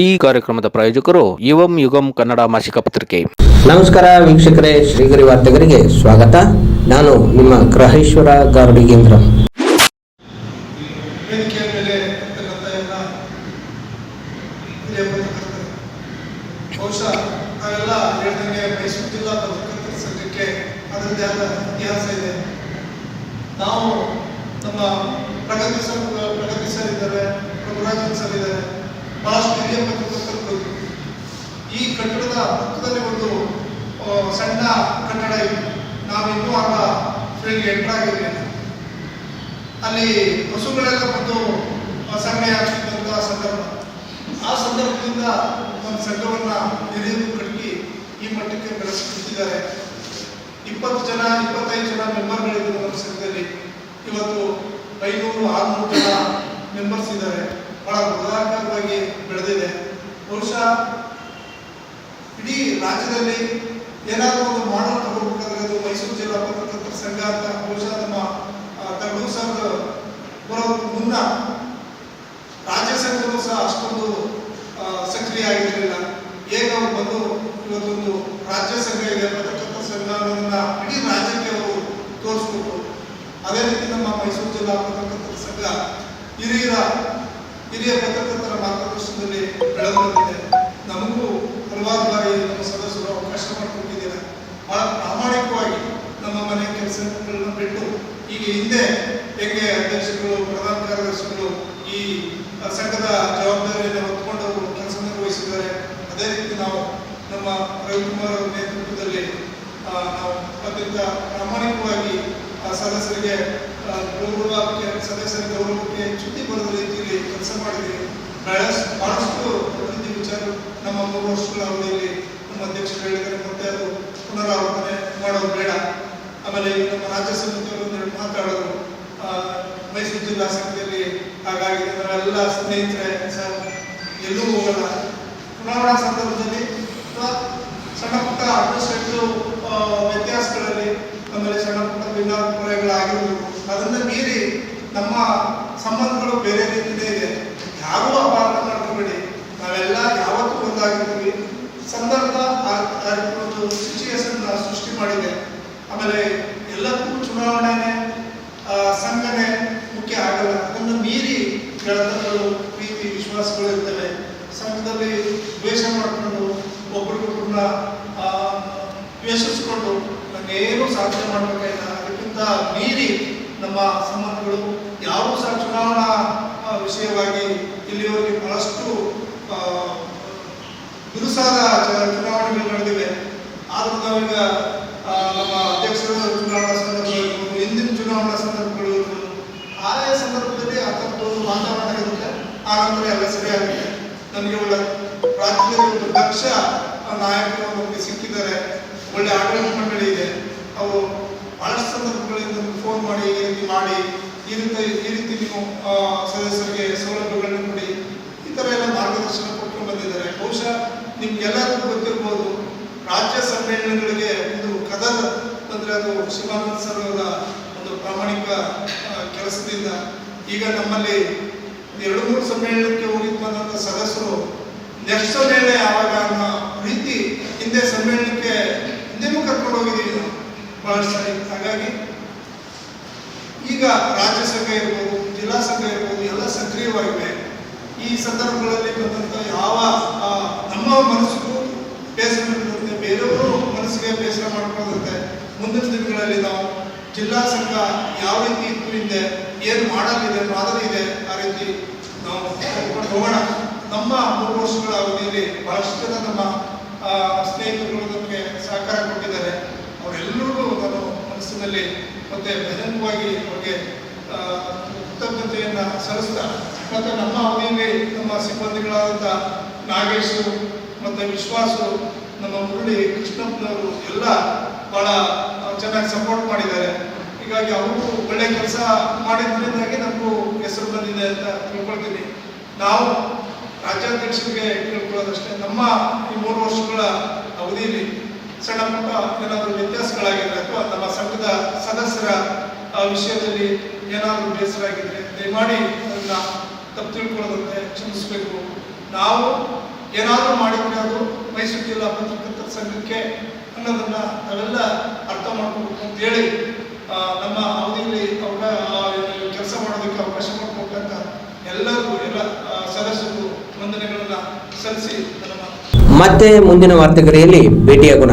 ಈ ಕಾರ್ಯಕ್ರಮದ ಪ್ರಾಯೋಜಕರು ಯುವಂ ಯುಗಂ ಕನ್ನಡ ಮಾಸಿಕ ಪತ್ರಿಕೆ. ನಮಸ್ಕಾರ ವೀಕ್ಷಕರೇ ಶ್ರೀಗರಿ ವಾರ್ತೆಗರಿಗೆ ಸ್ವಾಗತ. ನಾನು ನಿಮ್ಮ ಗ್ರಹೇಶ್ವರ ಗಾರ್ಡಿಗೇಂದ್ರ ವೇದಿಕೆಯ ಮೇಲೆ ಇರ್ತಕ್ಕಂಥ ಎಲ್ಲ ಹಿರಿಯ ಪತ್ರಕರ್ತರು ಬಹುಶಃ ನಾವೆಲ್ಲ ಹೇಳ್ದಂಗೆ ಮೈಸೂರು ಜಿಲ್ಲಾ ಪತ್ರಕರ್ತರ ಸಂಘಕ್ಕೆ ಅದರದ್ದೇ ಆದ ಇತಿಹಾಸ ಇದೆ ನಾವು ನಮ್ಮ ಪ್ರಗತಿ ಸರ್ ಪ್ರಗತಿ ಸರ್ ಇದ್ದಾರೆ ಪ್ರಭುರಾಜನ್ ಸರ್ ಇದ್ದಾರೆ. ಬಹಳಷ್ಟು ಹಿರಿಯ ಪತ್ರಕರ್ತರು ಈ ಕಟ್ಟಡದ ಪಕ್ಕದಲ್ಲಿ ಒಂದು ಸಣ್ಣ ಕಟ್ಟಡ ಇದೆ. ನಾವು ಇನ್ನೂ ಆಗ ಫೀಲ್ಡ್ಗೆ ಎಂಟರ್ ಆಗಿರಲಿಲ್ಲ ಅಲ್ಲಿ ಹಸುಗಳೆಲ್ಲ ಬಂದು ಆ, ಸಗಣಿ ಹಾಕ್ತಿದ್ದಂತಹ ಸಂದರ್ಭ. ಆ ಸಂದರ್ಭದಿಂದ ಒಂದು ಸಂಘವನ್ನ ಹಿರಿಯರು ಕಟ್ಟಿ ಈ ಮಟ್ಟಕ್ಕೆ ಬೆಳೆಸ್ತಿದ್ದಾರೆ. ಇಪ್ಪತ್ತು ಜನ ಇಪ್ಪತ್ತೈದು ಜನ ಮೆಂಬರ್ಗಳಿದ್ದರು ನಮ್ಮ ಸಂಘದಲ್ಲಿ. ಇವತ್ತು ಐನೂರು ಆರುನೂರು ಜನ ಮೆಂಬರ್ಸ್ ಇದ್ದಾರೆ. ಬಹಳ ಬೃಹದಾಕಾರವಾಗಿ ಬೆಳೆದಿದೆ. ಬಹುಶಃ ಇಡೀ ರಾಜ್ಯದಲ್ಲಿ ಏನಾದರೂ ಒಂದು ಮಾಡಲ್ ತಗೋಬೇಕಾದ್ರೆ ಅದು ಮೈಸೂರು ಜಿಲ್ಲಾ ಪತ್ರಕರ್ತರ ಸಂಘ ಅಂತ ಬಹುಶಃ ನಮ್ಮ ತಗಡು ಸರ್ ಬರೋದು ಮುನ್ನ ರಾಜ್ಯ ಸಂಘದಲ್ಲೂ ಸಹ ಅಷ್ಟೊಂದು ಸಕ್ರಿಯ ಆಗಿರಲಿಲ್ಲ. ಈಗ ಅವರು ಬಂದು ಇವತ್ತೊಂದು ರಾಜ್ಯ ಸಂಘ ಇದೆ ಪತ್ರಕರ್ತರ ಸಂಘ ಅನ್ನೋದನ್ನ ಇಡೀ ರಾಜ್ಯಕ್ಕೆ ಅವರು ತೋರಿಸ್ಬೇಕು ಅದೇ ರೀತಿ ನಮ್ಮ ಮೈಸೂರು ಜಿಲ್ಲಾ ಪತ್ರಕರ್ತರ ಸಂಘ ಹಿರಿಯರ ಹಿರಿಯ ಪತ್ರಕರ್ತರ ಮಾರ್ಗದರ್ಶನದಲ್ಲಿ ಬೆಳೆದು ಬಂದಿದೆ ನಮಗೂ ಹಲವಾರು ಬಾರಿ ನಮ್ಮ ಸದಸ್ಯರು ಅವಕಾಶ ಮಾಡಿಕೊಟ್ಟಿದ್ದೀರಾ. ಬಹಳ ಪ್ರಾಮಾಣಿಕವಾಗಿ ನಮ್ಮ ಮನೆ ಕೆಲಸಗಳನ್ನ ಬಿಟ್ಟು ಈಗ ಹಿಂದೆ ಹೆಂಗೆ ಅಧ್ಯಕ್ಷರು, ಪ್ರಧಾನ ಕಾರ್ಯದರ್ಶಿಗಳು ಈ ಸಂಘದ ಜವಾಬ್ದಾರಿಯನ್ನು ಹೊತ್ಕೊಂಡು ಕೆಲಸ ನಿರ್ವಹಿಸಿದ್ದಾರೆ, ಅದೇ ರೀತಿ ನಾವು ನಮ್ಮ ರವಿಕುಮಾರ್ ಅವರ ನೇತೃತ್ವದಲ್ಲಿ ನಾವು ಅತ್ಯಂತ ಪ್ರಾಮಾಣಿಕವಾಗಿ ಸದಸ್ಯರಿಗೆ ಗೌರವಕ್ಕೆ ಸದಸ್ಯರ ಗೌರವಕ್ಕೆ ಚ್ಯುತಿ ಬರುವ ರೀತಿಯಲ್ಲಿ ಕೆಲಸ ಮಾಡಿದೆ. ಬಹಳಷ್ಟು ಬಹಳಷ್ಟು ವಿಚಾರ ನಮ್ಮ ಮೂರು ವರ್ಷಗಳ ಅವಧಿಯಲ್ಲಿ ನಮ್ಮ ಅಧ್ಯಕ್ಷರು ಹೇಳಿದರೆ ಮತ್ತೆ ಅದು ಪುನರಾವರ್ತನೆ ಮಾಡೋದು ಬೇಡ. ಆಮೇಲೆ ನಮ್ಮ ರಾಜ್ಯ ಒಂದೆರಡು ಮಾತಾಡೋದು. ಮೈಸೂರು ಜಿಲ್ಲಾ ಸಮಿತಿಯಲ್ಲಿ ಹಾಗಾಗಿ ನಾವೆಲ್ಲ ಸ್ನೇಹಿತರೆ, ಸರ್, ಎಲ್ಲೂ ಹೋಗಲ್ಲ. ಚುನಾವಣಾ ಸಂದರ್ಭದಲ್ಲಿ ಅಥವಾ ಸಣ್ಣ ಪುಟ್ಟ ಅಡ್ಮಿನಿಸ್ಟ್ರೇಟಿವ್ ವ್ಯತ್ಯಾಸಗಳಲ್ಲಿ ಆಮೇಲೆ ಸಣ್ಣ ಪುಟ್ಟ ಭಿನ್ನಾಭಿಪ್ರಾಯಗಳಾಗಿರ್ಬೋದು. ಅದನ್ನ ಮೀರಿ ನಮ್ಮ ಸಂಬಂಧಗಳು ಬೇರೆ ರೀತಿಯೇ ಇದೆ. ಯಾರೂ ಅಪಾರ್ಥ ಮಾಡ್ಕೊಬೇಡಿ. ನಾವೆಲ್ಲ ಯಾವತ್ತೂ ಒಂದಾಗಿರ್ತೀವಿ. ಸಂದರ್ಭ ಒಂದು ಸಿಚುವೇಶನ್ ಸೃಷ್ಟಿ ಮಾಡಿದೆ. ಆಮೇಲೆ ಎಲ್ಲಕ್ಕೂ ಚುನಾವಣೆನೇ ಸಂಘನೆ ಮುಖ್ಯ ಆಗಲ್ಲ. ಅದನ್ನು ಮೀರಿ ಗೆಳತನಗಳು ಪ್ರೀತಿ, ವಿಶ್ವಾಸಗಳು ಇರ್ತವೆ. ಸಂಘದಲ್ಲಿ ದ್ವೇಷ ಮಾಡಿಕೊಂಡು ಒಬ್ರಿಗೊಬ್ಬರನ್ನ ದ್ವೇಷಿಸ್ಕೊಂಡು ನಾನೇನು ಸಾಧನೆ ಮಾಡಬೇಕಾಗಿಲ್ಲ. ಅದಕ್ಕಿಂತ ಮೀರಿ ನಮ್ಮ ಸಂಬಂಧಗಳು ಯಾರೂ ಸಹ ಚುನಾವಣಾ ವಿಷಯವಾಗಿ ಇಲ್ಲಿವರೆಗೆ ಬಹಳಷ್ಟು ಬಿರುಸಾದ ಚುನಾವಣೆಗಳು ನಡೆದಿವೆ. ಆದ್ರೂ ನಾವೀಗ ನಮ್ಮ ಅಧ್ಯಕ್ಷರ ಚುನಾವಣಾ ಸಂದರ್ಭಗಳು ಹಿಂದಿನ ಚುನಾವಣಾ ಸಂದರ್ಭಗಳು ಆಯಾ ಸಂದರ್ಭದಲ್ಲಿ ಆ ಒಂದು ವಾತಾವರಣ ಇರುತ್ತೆ. ಆ ನಂತರ ಎಲ್ಲ ಸರಿಯಾಗುತ್ತೆ ನಮಗೆ ಒಳ್ಳೆ ರಾಜ್ಯದಲ್ಲಿ ಒಂದು ದಕ್ಷ ನಾಯಕರು ನಮಗೆ ಸಿಕ್ಕಿದ್ದಾರೆ. ಒಳ್ಳೆ ಆಡಳಿತ ಮಂಡಳಿ ಇದೆ. ಅವರು ನಮಗೆ ಫೋನ್ ಮಾಡಿ, ಈ ರೀತಿ ಮಾಡಿ, ಈ ರೀತಿ ಈ ರೀತಿ ನೀವು ಸದಸ್ಯರಿಗೆ ಸೌಲಭ್ಯಗಳನ್ನು ಕೊಡಿ. ಈ ಥರ ಎಲ್ಲ ಮಾರ್ಗದರ್ಶನ ಕೊಟ್ಟು ಬಂದಿದ್ದಾರೆ. ಬಹುಶಃ ನಿಮ್ಗೆಲ್ಲರಿಗೂ ಗೊತ್ತಿರ್ಬೋದು, ರಾಜ್ಯ ಸಮ್ಮೇಳನಗಳಿಗೆ ಒಂದು ಕದರ್ ಅಂದರೆ ಅದು ಶಿವಾನಂದ ಸರ್ ಅವರ ಒಂದು ಪ್ರಾಮಾಣಿಕ ಕೆಲಸದಿಂದ. ಈಗ ನಮ್ಮಲ್ಲಿ ಎರಡು ಮೂರು ಸಮ್ಮೇಳನಕ್ಕೆ ಹೋಗಿದ್ದು ಬಂದಂಥ ಸದಸ್ಯರು ನೆಕ್ಸ್ಟ್ ಸಮ್ಮೇಳನ ಯಾವಾಗ ಅನ್ನೋ ರೀತಿ ಹಿಂದೆ ಸಮ್ಮೇಳನಕ್ಕೆ ಹಿಂದೆನೂ ಕರ್ಕೊಂಡು ಹೋಗಿದ್ದೀವಿ ನಾವು ಸಾರಿ. ಹಾಗಾಗಿ ಈಗ ರಾಜ್ಯ ಸಂಘ ಇರ್ಬೋದು ಜಿಲ್ಲಾ ಸಂಘ ಇರ್ಬೋದು ಎಲ್ಲ ಸಕ್ರಿಯವಾಗಿವೆ ಈ ಸಂದರ್ಭಗಳಲ್ಲಿ ಬಂದಂತ ಯಾವ ನಮ್ಮ ಮನಸ್ಸಿಗೂ ಬೇಸರ ಇರುತ್ತೆ ಬೇರೆಯವರು ಮನಸ್ಸಿಗೆ ಬೇಸರ ಮಾಡ್ಕೊಳ್ಳುತ್ತೆ. ಮುಂದಿನ ದಿನಗಳಲ್ಲಿ ನಾವು ಜಿಲ್ಲಾ ಸಂಘ ಯಾವ ರೀತಿ ಇತ್ತು ಹಿಂದೆ ಏನು ಮಾಡಲಿದೆ ಮಾದರಿ ಇದೆ ಆ ರೀತಿ ನಾವು ಹೋಗೋಣ ನಮ್ಮ ಮೂರು ವರ್ಷಗಳ ಅವಧಿಯಲ್ಲಿ ಬಹಳಷ್ಟು ಜನ ನಮ್ಮ ಆ, ಸ್ನೇಹಿತರುಗಳು ನಮಗೆ ಸಹಕಾರ ಮನಸ್ಸಿನಲ್ಲಿ ಮತ್ತೆ ಬಹಿರಂಗವಾಗಿ ಅವರಿಗೆ ಕೃತಜ್ಞತೆಯನ್ನು ಸಲ್ಲಿಸ್ತಾ ಮತ್ತೆ ನಮ್ಮ ಅವಧಿಯಲ್ಲಿ ನಮ್ಮ ಸಿಬ್ಬಂದಿಗಳಾದಂಥ ನಾಗೇಶು ಮತ್ತು ವಿಶ್ವಾಸು ನಮ್ಮ ಮುರಳಿ ಕೃಷ್ಣಪ್ಪನವರು ಎಲ್ಲ ಆ, ಚೆನ್ನಾಗಿ ಸಪೋರ್ಟ್ ಮಾಡಿದ್ದಾರೆ. ಹೀಗಾಗಿ ಅವರು ಒಳ್ಳೆ ಕೆಲಸ ಮಾಡಿದ್ರಿಂದಾಗಿ ನಮಗೂ ಹೆಸರು ಬಂದಿದೆ ಅಂತ ತಿಳ್ಕೊಳ್ತೀನಿ. ನಾವು ರಾಜ್ಯಾಧ್ಯಕ್ಷರಿಗೆ ಕೇಳ್ಕೊಳ್ಳೋದಷ್ಟೇ. ನಮ್ಮ ಈ ಮೂರು ವರ್ಷಗಳ ಅವಧಿಯಲ್ಲಿ ಸಣ್ಣ ಪುಟ್ಟ ಏನಾದರೂ ವ್ಯತ್ಯಾಸಗಳಾಗಿದ್ರೆ ಅಥವಾ ನಮ್ಮ ಸಂಘದ ಸದಸ್ಯರ ವಿಷಯದಲ್ಲಿ ಏನಾದರೂ ಬೇಸರ ಆಗಿದ್ರೆ ದಯಮಾಡಿ ಅದನ್ನ ತಪ್ಪು ತಿಳ್ಕೊಳ್ಳೋದಂತೆ ಕ್ಷಮಿಸಬೇಕು. ನಾವು ಏನಾದರೂ ಮಾಡಿದ್ರೆ ಅದು ಮೈಸೂರು ಜಿಲ್ಲಾ ಪತ್ರಕರ್ತರ ಸಂಘಕ್ಕೆ ಅನ್ನೋದನ್ನ ನಾವೆಲ್ಲ ಅರ್ಥ ಮಾಡ್ಕೋಬೇಕು ಅಂತ ಹೇಳಿ ನಮ್ಮ ಅವಧಿಯಲ್ಲಿ ಅವರ ಕೆಲಸ ಮಾಡೋದಕ್ಕೆ ಅವಕಾಶ ಮಾಡಿಕೊಟ್ಟಂತ ಎಲ್ಲರಿಗೂ, ಎಲ್ಲ ಸದಸ್ಯರು ವಂದನೆಗಳನ್ನ ಸಲ್ಲಿಸಿ ಮತ್ತೆ ಮುಂದಿನ ವಾರ್ತೆಗರಿಯಲ್ಲಿ ಭೇಟಿಯಾಗೋಣ.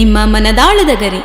ನಿಮ್ಮ ಮನದಾಳದ ಗರಿ.